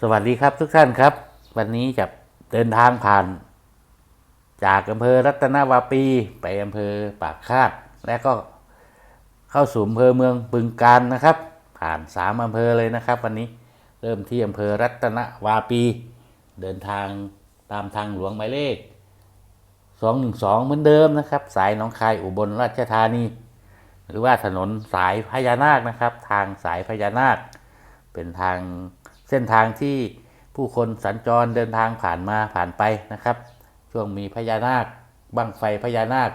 สวัสดีครับทุกท่านครับ วันนี้จะเดินทางผ่าน จากอำเภอรัตนวาปี ไปอำเภอปากคาด และก็เข้าสู่อำเภอเมืองบึงการนะครับ ผ่านสามอำเภอเลยนะครับ วันนี้เริ่มที่อำเภอรัตนวาปี เดินทางตามทางหลวงหมายเลข 212 เหมือนเดิมนะครับ สายหนองคายอุบลราชธานี หรือว่าถนนสายพญานาคนะครับ ทางสายพญานาค เป็นทาง ส้นทางที่ผู้คนสัญจรเดินทางผ่านมาผ่านไปนะครับ ช่วงมีพญานาคบั้งไฟพญานาค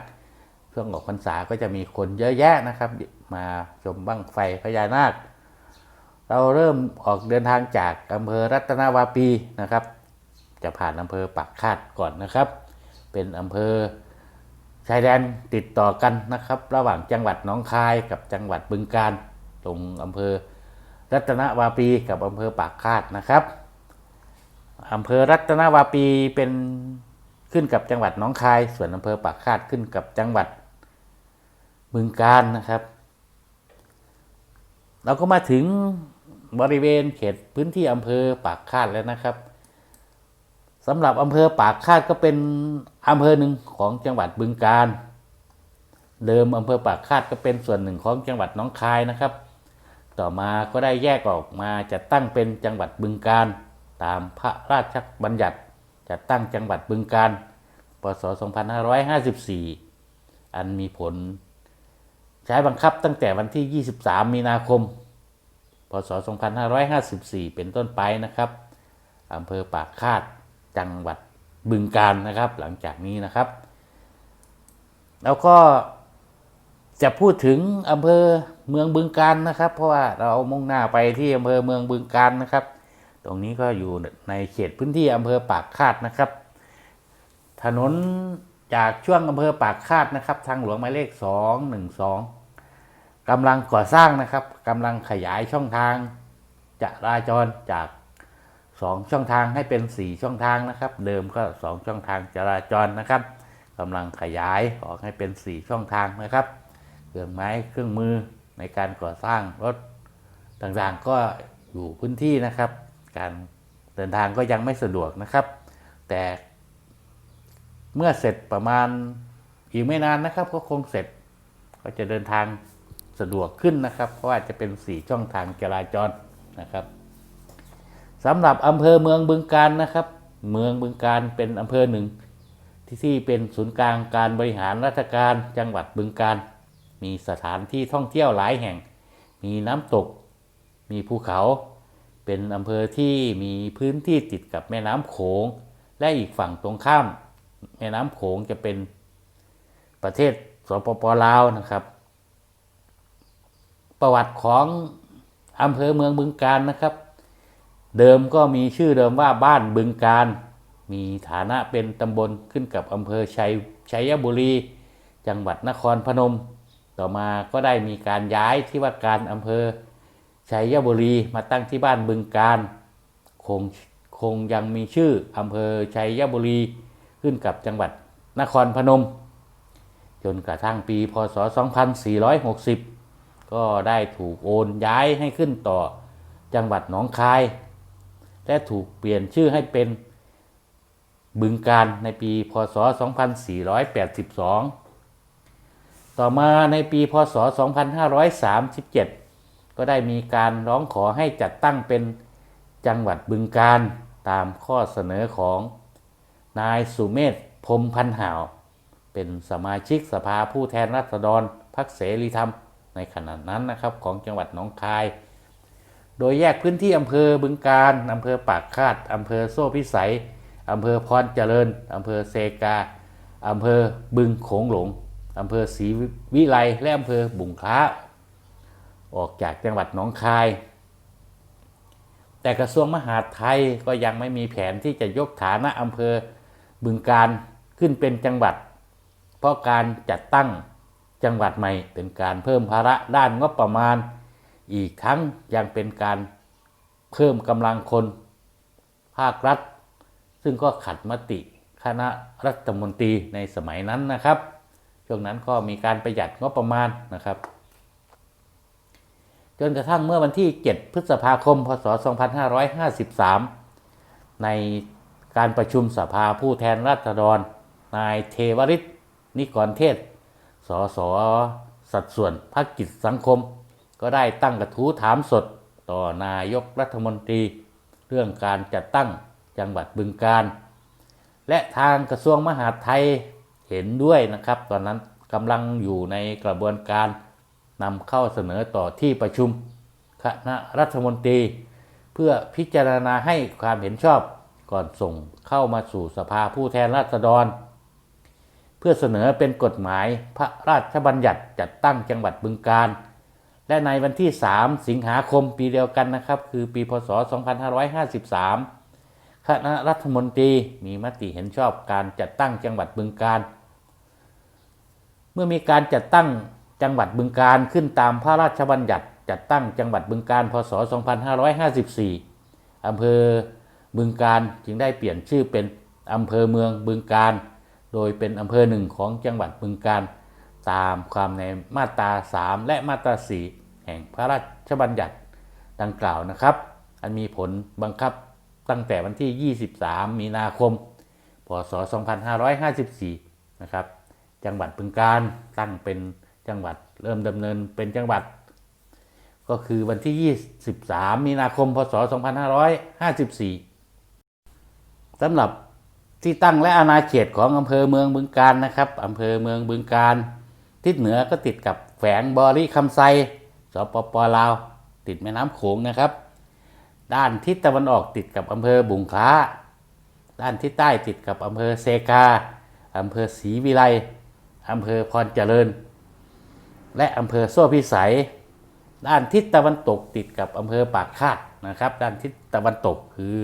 ช่วงออกพรรษาก็จะมีคนเยอะแยะนะครับ มาชมบั้งไฟพญานาค เราเริ่มออกเดินทางจากอำเภอรัตนาวาปีนะครับ จะผ่านอำเภอปากคาดก่อนนะครับ เป็นอำเภอชายแดนติดต่อกันนะครับ ระหว่างจังหวัดหนองคายกับจังหวัดบึงกาฬตรงอำเภอ รัตนวาปีกับอำเภอปากคาดนะครับอำเภอรัตนวาปีเป็นขึ้นกับจังหวัดหนองคาย ส่วนอำเภอปากคาดขึ้นกับจังหวัดบึงกาฬนะครับ เราก็มาถึงบริเวณเขตพื้นที่อำเภอปากคาดแล้วนะครับสำหรับอำเภอปากคาดก็เป็นอำเภอหนึ่งของจังหวัดบึงกาฬเดิมอำเภอปากคาดก็เป็นส่วนหนึ่งของจังหวัดหนองคายนะครับ ต่อมาก็ได้แยกออกมาจะตั้งเป็นจังหวัดบึงการ ตามพระราชบัญญัติจะตั้งจังหวัดบึงการ พศ 2554 อันมีผล ใช้บังคับตั้งแต่วันที่ 23 มีนาคม พศ 2554 เป็นต้นไปนะครับอำเภอปากคาดจังหวัดบึงการนะครับ หลังจากนี้นะครับ แล้วก็จะพูดถึงอำเภอ เมืองบึงการนะครับ เพราะว่าเรามุ่งหน้าไปที่อำเภอเมืองบึงการนะครับ ตรงนี้ก็อยู่ในเขตพื้นที่อำเภอปากคาดนะครับ ถนนจากช่วงอำเภอปากคาดนะครับ ทางหลวงหมายเลข 212กำลังก่อสร้างนะครับกำลังขยายช่องทางจราจรจาก 2 ช่องทางให้เป็น 4 ช่องทางนะครับ เดิมก็ 2 ช่องทางจราจรนะครับกำลังขยายออกให้เป็น 4 ช่องทางนะครับ เครื่องไม้เครื่องมือ ในการก่อสร้างรถต่างๆก็อยู่พื้นที่นะครับ การเดินทางก็ยังไม่สะดวกนะครับ แต่เมื่อเสร็จประมาณอีกไม่นานนะครับ ก็คงเสร็จก็จะเดินทางสะดวกขึ้นนะครับ เพราะว่าจะเป็น 4 ช่องทางจราจรนะครับสำหรับอำเภอเมืองบึงการนะครับ เมืองบึงการเป็นอำเภอหนึ่งที่ที่เป็นศูนย์กลางการบริหารราชการจังหวัดบึงการ มีสถานที่ท่องเที่ยวหลายแห่ง มีน้ำตก มีภูเขา เป็นอำเภอที่มีพื้นที่ติดกับแม่น้ำโขง และอีกฝั่งตรงข้าม แม่น้ำโขงจะเป็นประเทศสปปลาวนะครับ ประวัติของอำเภอเมืองบึงการนะครับ เดิมก็มีชื่อเดิมว่าบ้านบึงการ มีฐานะเป็นตำบลขึ้นกับอำเภอชัยชัยบุรี จังหวัดนครพนม ต่อมาก็ได้มีการย้ายที่ว่าการอำเภอชัยบุรีมาตั้งที่บ้านบึงการคงคงยังมีชื่ออำเภอชัยบุรีขึ้นกับจังหวัดนครพนม จนกระทั่งปีพศ 2460 ก็ได้ถูกโอนย้ายให้ขึ้นต่อจังหวัดหนองคาย และถูกเปลี่ยนชื่อให้เป็นบึงการในปีพศ 2482 ต่อมาในปีพศ 2537 ก็ได้มีการร้องขอให้จัดตั้งเป็นจังหวัดบึงการตามข้อเสนอของนายสุเมธพรมพันหาว เป็นสมาชิกสภาผู้แทนราษฎรพรรคเสรีธรรมในขณะนั้นนะครับของจังหวัดหนองคาย โดยแยกพื้นที่อำเภอบึงการอำเภอปากคาดอำเภอโซ่พิสัยอำเภอพรเจริญอำเภอเซกาอำเภอบึงโขงหลง อำเภอศรีวิไลและอำเภอบุงคล้า ออกจากจังหวัดหนองคาย แต่กระทรวงมหาดไทยก็ยังไม่มีแผนที่จะยกฐานะอำเภอบึงการขึ้นเป็นจังหวัด เพราะการจัดตั้งจังหวัดใหม่เป็นการเพิ่มภาระด้านงบประมาณ อีกทั้งยังเป็นการเพิ่มกำลังคน ภาครัฐ ซึ่งก็ขัดมติคณะรัฐมนตรีในสมัยนั้นนะครับ ช่วงนั้นก็มีการประหยัดงบประมาณนะครับ จนกระทั่งเมื่อวันที่ 7 พฤษภาคม พศ 2553 ในการประชุมสภาผู้แทนราษฎร นายเทวริศนิกรเทศ สสสัดส่วนภาคกิจสังคม ก็ได้ตั้งกระทู้ถามสดต่อนายกรัฐมนตรี เรื่องการจัดตั้งจังหวัดบึงการ และทางกระทรวงมหาดไทย เห็นด้วยนะครับ ตอนนั้นกำลังอยู่ในกระบวนการนำเข้าเสนอต่อที่ประชุมคณะรัฐมนตรี เพื่อพิจารณาให้ความเห็นชอบก่อนส่งเข้ามาสู่สภาผู้แทนราษฎร เพื่อเสนอเป็นกฎหมายพระราชบัญญัติจัดตั้งจังหวัดบึงการ และในวันที่ 3 สิงหาคมปีเดียวกันนะครับ คือปีพศ 2553 คณะรัฐมนตรีมีมติเห็นชอบการจัดตั้งจังหวัดบึงการ มื่อมีการจัดตั้งจังหวัดบึงการขึ้นตามพระราชบัญญัติ จัดตั้งจังหวัดบึงการพศ 2554 อำเภอบึงการจึงได้เปลี่ยนชื่อเป็นอำเภอเมืองบึงการ โดยเป็นอำเภอหนึ่งของจังหวัดบึงการ ตามความในมาตรา 3 และมาตรา 4 แห่งพระราชบัญญัติดังกล่าวนะครับ อันมีผลบังคับตั้งแต่วันที่ 23 มีนาคม พศ 2554 นะครับ จังหวัดบึงการตั้งเป็นจังหวัดเริ่มดำเนินเป็นจังหวัด ก็คือวันที่ 23 มีนาคม พศ 2554สำหรับที่ตั้งและอาณาเขตของอำเภอเมืองบึงการนะครับอำเภอเมืองบึงการ ทิศเหนือก็ติดกับแฝงบริคำไซสปปลาว ติดแม่น้ำโขงนะครับ ด้านทิศตะวันออกติดกับอำเภอบุงคล้า ด้านทิศใต้ติดกับอำเภอเซกาอำเภอศรีวิไล อำเภอพรเจริญ และอำเภอโซ่พิสัย ด้านทิศตะวันตกติดกับอำเภอปากคาดนะครับ ด้านทิศตะวันตกคือ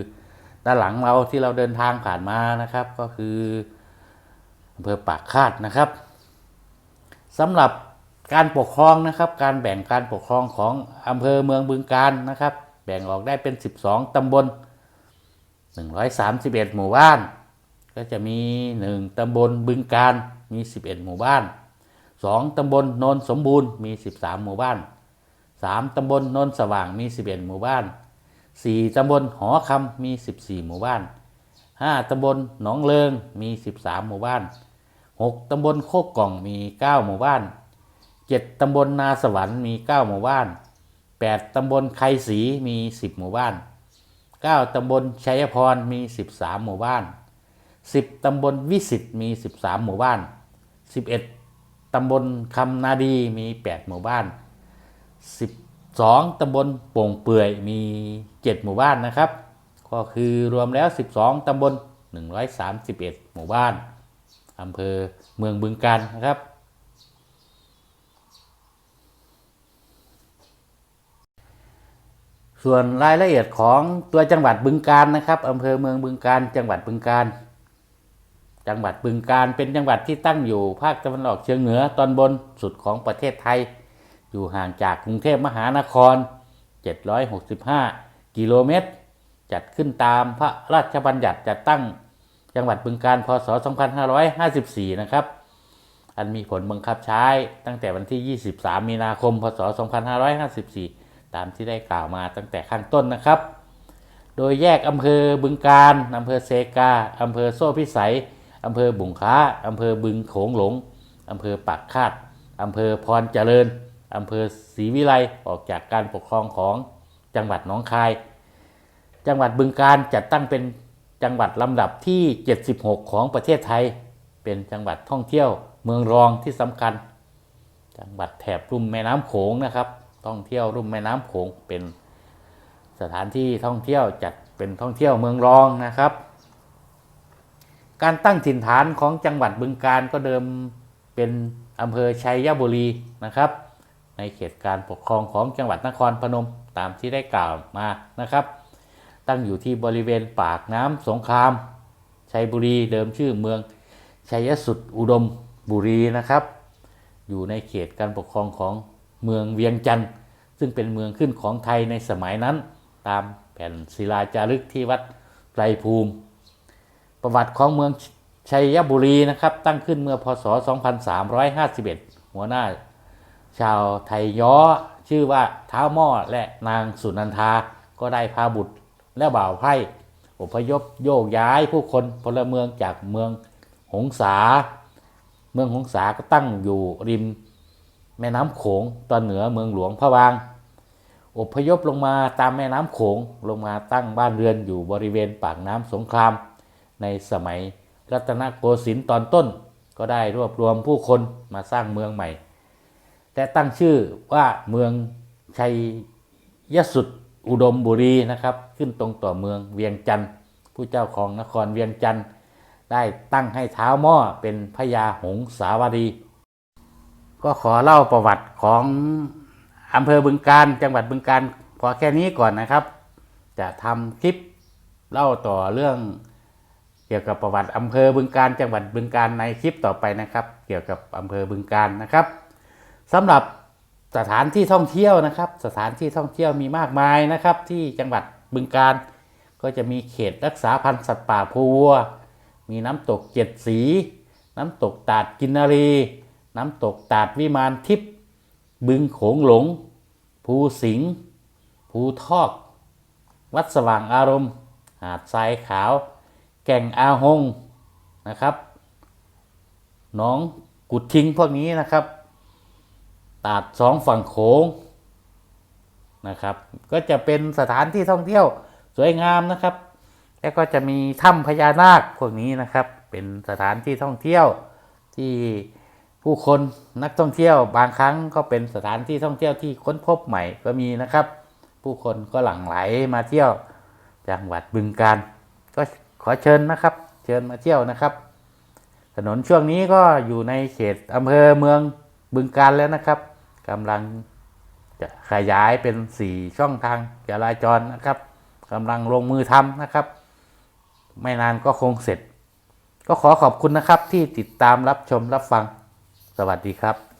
ด้านหลังเราที่เราเดินทางผ่านมานะครับ ก็คืออำเภอปากคาดนะครับสำหรับการปกครองนะครับ การแบ่งการปกครองของอำเภอเมืองบึงการนะครับ แบ่งออกได้เป็น 12 ตำบล 131 หมู่บ้าน ก็จะมี 1 ตำบลบึงการมี 11 หมู่บ้าน 2 ตำบลโนนสมบูรณ์มี 13 หมู่บ้าน 3 ตำบลโนนสว่างมี 11 หมู่บ้าน 4 ตำบลหอคำมี 14 หมู่บ้าน 5 ตำบลหนองเลิงมี 13 หมู่บ้าน 6 ตำบลโคกกล่องมี 9 หมู่บ้าน 7 ตำบลนาสวรรค์มี 9 หมู่บ้าน 8 ตำบลไคศรีมี 10 หมู่บ้าน 9 ตำบลชัยพรมี 13 หมู่บ้าน 10 ตำบลวิสิตมี 13 หมู่บ้าน 11 ตำบลคำนาดีมี 8 หมู่บ้าน 12 ตำบลโป่งเปื่อยมี 7 หมู่บ้านนะครับ ก็คือรวมแล้ว 12 ตำบล 131 หมู่บ้านอำเภอเมืองบึงการนะครับ ส่วนรายละเอียดของตัวจังหวัดบึงการนะครับอำเภอเมืองบึงการจังหวัดบึงการ จังหวัดบึงการเป็นจังหวัดที่ตั้งอยู่ภาคตะวันออกเฉียงเหนือตอนบนสุดของประเทศไทย อยู่ห่างจากกรุงเทพมหานคร 765 กิโลเมตร จัดขึ้นตามพระราชบัญญัติจัดตั้งจังหวัดบึงการพศ 2554 นะครับ อันมีผลบังคับใช้ตั้งแต่วันที่ 23 มีนาคม พศ 2554 ตามที่ได้กล่าวมาตั้งแต่ข้างต้นนะครับ โดยแยกอำเภอบึงการอำเภอเซกาอำเภอโซ่พิสัย อำเภอบุงค้าอำเภอบึงโขงหลงอำเภอปากคาดอำเภอพรเจริญอำเภอศรีวิไลออกจากการปกครองของจังหวัดหนองคาย จังหวัดบึงการจัดตั้งเป็นจังหวัดลำดับที่ 76 ของประเทศไทย เป็นจังหวัดท่องเที่ยวเมืองรองที่สำคัญ จังหวัดแถบลุ่มแม่น้ำโขงนะครับท่องเที่ยวลุ่มแม่น้ำโขงเป็นสถานที่ท่องเที่ยวจัดเป็นท่องเที่ยวเมืองรองนะครับ การตั้งถิ่นฐานของจังหวัดบึงการก็เดิมเป็นอำเภอชัยบุรีนะครับ ในเขตการปกครองของจังหวัดนครพนมตามที่ได้กล่าวมานะครับ ตั้งอยู่ที่บริเวณปากน้ำสงคราม ชัยบุรีเดิมชื่อเมืองชัยสุดอุดมบุรีนะครับ อยู่ในเขตการปกครองของเมืองเวียงจันทร์ซึ่งเป็นเมืองขึ้นของไทยในสมัยนั้น ตามแผ่นศิลาจารึกที่วัดไตรภูมิ ประวัติของเมืองชัยบุรีนะครับ ตั้งขึ้นเมื่อพศ 2351 หัวหน้า ชาวไทยย้อ ชื่อว่าท้าหม้อและนางสุนันทา ก็ได้พาบุตรและบ่าวไพร่อพยพโยกย้ายผู้คนพลเมืองจากเมืองหงสา เมืองหงสาก็ตั้งอยู่ริมแม่น้ำโขงตอนเหนือเมืองหลวงพะวาง อพยพลงมาตามแม่น้ำโขงลงมาตั้งบ้านเรือนอยู่บริเวณปากน้ำสงคราม ในสมัยรัตนโกสินทร์ตอนต้น ก็ได้รวบรวมผู้คนมาสร้างเมืองใหม่ แต่ตั้งชื่อว่าเมืองชัยยสุดอุดมบุรีนะครับ ขึ้นตรงต่อเมืองเวียงจันทร์ผู้เจ้าของนครเวียงจันทร์ได้ตั้งให้เท้าหม้อเป็นพญาหงสาวดี ก็ขอเล่าประวัติของอำเภอบึงการจังหวัดบึงการพอแค่นี้ก่อนนะครับ จะทำคลิปเล่าต่อเรื่อง เกี่ยวกับประวัติอำเภอบึงการจังหวัดบึงการในคลิปต่อไปนะครับ เกี่ยวกับอำเภอบึงการนะครับสำหรับสถานที่ท่องเที่ยวนะครับ สถานที่ท่องเที่ยวมีมากมายนะครับ ที่จังหวัดบึงการ ก็จะมีเขตรักษาพันธุ์สัตว์ป่าภูวัว มีน้ำตกเจ็ดสี น้ำตกตาดกินนารี น้ำตกตาดวิมานทิพย์บึงโขงหลง ภูสิงห์ภูทอก วัดสว่างอารมณ์ หาดทรายขาว แก่งอาหงนะครับหนองกุดทิงพวกนี้นะครับตาดสองฝั่งโขงนะครับ ก็จะเป็นสถานที่ท่องเที่ยวสวยงามนะครับ แล้วก็จะมีถ้ำพญานาคพวกนี้นะครับ เป็นสถานที่ท่องเที่ยวที่ผู้คนนักท่องเที่ยวบางครั้งก็เป็นสถานที่ท่องเที่ยวที่ค้นพบใหม่ก็มีนะครับ ผู้คนก็หลั่งไหลมาเที่ยวจังหวัดบึงการก็ ขอเชิญนะครับ เชิญมาเที่ยวนะครับ ถนนช่วงนี้ก็อยู่ในเขตอำเภอเมืองบึงการแล้วนะครับกำลังจะขยายเป็นสี่ช่องทางจราจรนะครับกำลังลงมือทำนะครับ ไม่นานก็คงเสร็จ ก็ขอขอบคุณนะครับที่ติดตามรับชมรับฟัง สวัสดีครับ